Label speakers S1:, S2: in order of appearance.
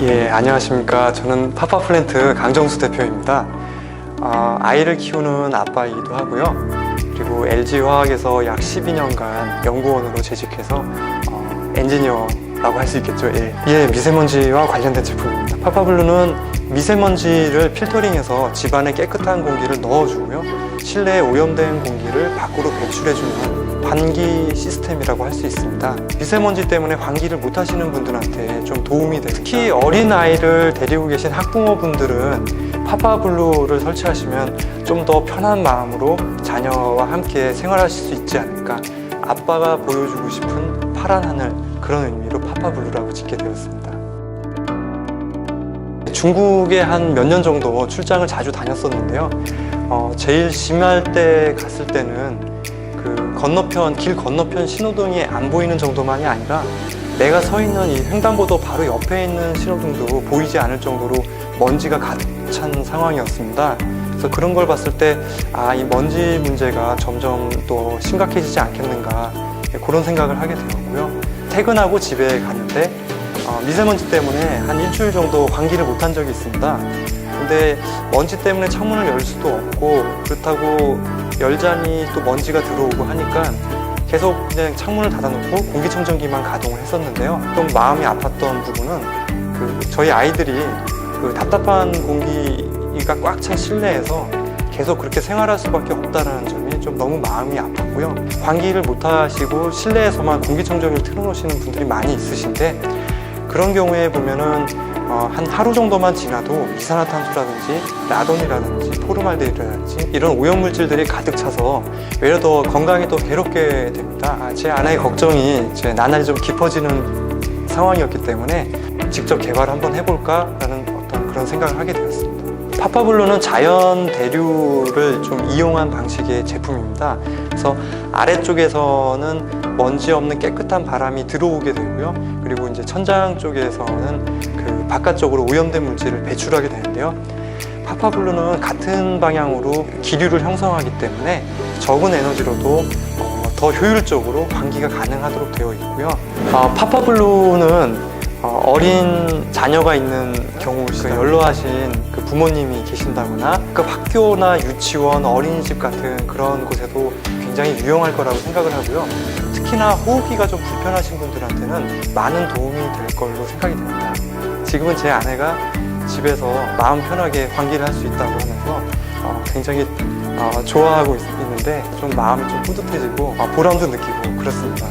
S1: 예, 안녕하십니까. 저는 파파플랜트 강정수 대표입니다. 아, 아이를 키우는 아빠이기도 하고요. 그리고 LG화학에서 약 12년간 연구원으로 재직해서 어, 엔지니어 라고 할 수 있겠죠. 예. 예, 미세먼지와 관련된 제품입니다. 파파블루는 미세먼지를 필터링해서 집안에 깨끗한 공기를 넣어주고요. 실내에 오염된 공기를 밖으로 배출해주는 환기 시스템이라고 할 수 있습니다. 미세먼지 때문에 환기를 못 하시는 분들한테 좀 도움이 돼요. 특히 어린 아이를 데리고 계신 학부모분들은 파파블루를 설치하시면 좀 더 편한 마음으로 자녀와 함께 생활하실 수 있지 않을까. 아빠가 보여주고 싶은 파란 하늘 그런 의미로 파파블루라고 짓게 되었습니다. 중국에 한 몇 년 정도 출장을 자주 다녔었는데요. 어, 제일 심할 때 갔을 때는 그 건너편 길 건너편 신호등이 안 보이는 정도만이 아니라 내가 서 있는 이 횡단보도 바로 옆에 있는 신호등도 보이지 않을 정도로 먼지가 가득 찬 상황이었습니다. 그래서 그런 걸 봤을 때 아 이 먼지 문제가 점점 또 심각해지지 않겠는가 예, 그런 생각을 하게 되었고요. 퇴근하고 집에 가는데 어, 미세먼지 때문에 한 일주일 정도 환기를 못한 적이 있습니다. 근데 먼지 때문에 창문을 열 수도 없고 그렇다고 열자니 또 먼지가 들어오고 하니까 계속 그냥 창문을 닫아놓고 공기청정기만 가동을 했었는데요. 좀 마음이 아팠던 부분은 그 저희 아이들이 그 답답한 공기가 꽉 찬 실내에서 계속 그렇게 생활할 수밖에 없다는 점이 좀 너무 마음이 아팠고요. 환기를 못 하시고 실내에서만 공기청정기를 틀어놓으시는 분들이 많이 있으신데 그런 경우에 보면은 어, 한 하루 정도만 지나도 이산화탄소라든지 라돈이라든지 포르말데히드라든지 이런 오염물질들이 가득 차서 외려 더 건강에 더 괴롭게 됩니다. 아, 제 아내의 걱정이 이제 나날이 좀 깊어지는 상황이었기 때문에 직접 개발을 한번 해볼까라는 어떤 그런 생각을 하게 되었습니다. 파파블루는 자연 대류를 좀 이용한 방식의 제품입니다. 그래서 아래쪽에서는 먼지 없는 깨끗한 바람이 들어오게 되고요. 그리고 이제 천장 쪽에서는 그 바깥쪽으로 오염된 물질을 배출하게 되는데요. 파파블루는 같은 방향으로 기류를 형성하기 때문에 적은 에너지로도 어, 더 효율적으로 환기가 가능하도록 되어 있고요. 어, 파파블루는 어, 어 린 자녀가 있는 경우 그 연로하신 그 부모님이 계신다거나 그 학교나 유치원, 어린이집 같은 그런 곳에도 굉장히 유용할 거라고 생각을 하고요. 특히나 호흡기가 좀 불편하신 분들한테는 많은 도움이 될 걸로 생각이 됩니다. 지금은 제 아내가 집에서 마음 편하게 환기를 할 수 있다고 하면서 어, 굉장히 어, 좋아하고 있, 는데좀 마음이 좀 뿌듯해지고 어, 보람도 느끼고 그렇습니다.